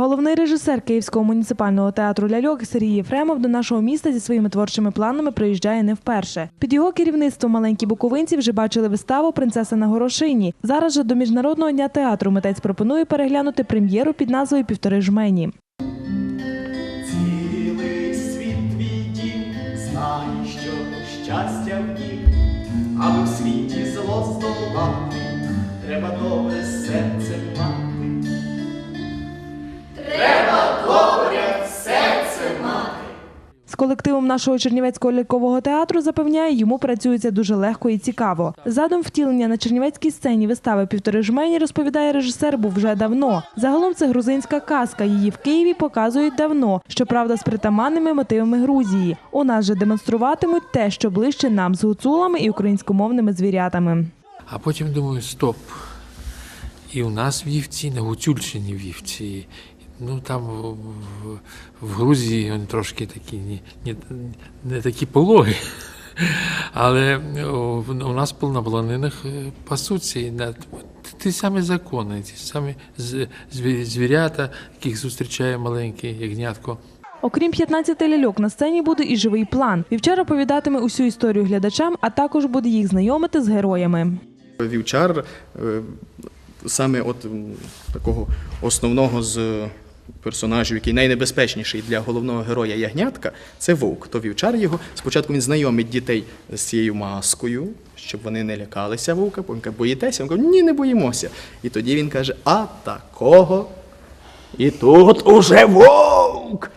Головний режисер Київського муніципального театру ляльок Сергій Єфремов до нашого міста зі своїми творчими планами приїжджає не вперше. Під його керівництвом маленькі буковинці вже бачили виставу Принцеса на горошині. Зараз же до міжнародного дня театру митець пропонує переглянути прем'єру під назвою Півтори жмені. Цілий світ твій дім, знай, що щастя в нім, аби в світі зло здолати, треба добре колективом нашого Чернівецького лялькового театру запевняє, йому працюється дуже легко і цікаво. Задум втілення на чернівецькій сцені вистави Півтори жмені розповідає режисер, був вже давно. Загалом це грузинська казка. Її в Києві показують давно, щоправда, з притаманними мотивами Грузії. У нас же демонструватимуть те, що ближче нам з гуцулами і українськомовними звірятами. А потім думаю, стоп. І у нас вівці, на Гуцульщині вівці. Ну там в, в, в Грузії вони трошки такі не, не, не такі пологи. Але в- у нас на полонених е, пасуться і на ті самі закони, ті самі звірята, яких зустрічає маленьке ягнятко. Окрім 15 ляльок, на сцені буде і живий план. Вівчар оповідатиме усю історію глядачам, а також буде їх знайомити з героями. Вівчар е, саме от такого основного з персонажів, який найнебезпечніший для головного героя ягнятка, це вовк. То вівчар його спочатку він знайомить дітей з цією маскою, щоб вони не лякалися вовка. Потім каже, боїтеся? Він каже, ні, не боїмося. І тоді він каже: а такого. І тут уже вовк.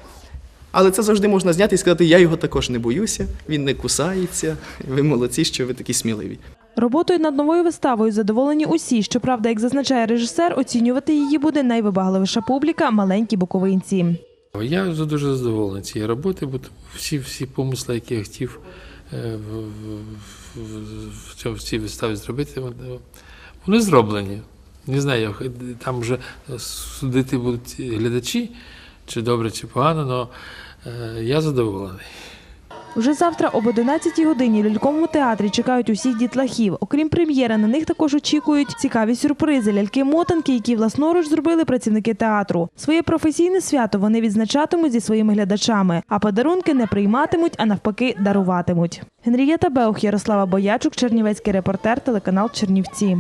Але це завжди можна зняти і сказати, я його також не боюся, він не кусається. Ви молодці, що ви такі сміливі. Роботою над новою виставою задоволені усі. Щоправда, як зазначає режисер, оцінювати її буде найвибагливіша публіка маленькі буковинці. Я дуже задоволений цією роботою, бо всі, всі помисли, які я хотів е, в, цій виставі зробити, вони зроблені. Не знаю, там вже судити будуть глядачі, чи добре, чи погано, але я задоволений. Уже завтра об 11 годині ляльковому театрі чекають усіх дітлахів. Окрім прем'єри, на них також очікують цікаві сюрпризи, ляльки-мотанки, які власноруч зробили працівники театру. Своє професійне свято вони відзначатимуть зі своїми глядачами, а подарунки не прийматимуть, а навпаки, даруватимуть. Генрієта Беух, Ярослава Боячук, Чернівецький репортер, телеканал Чернівці.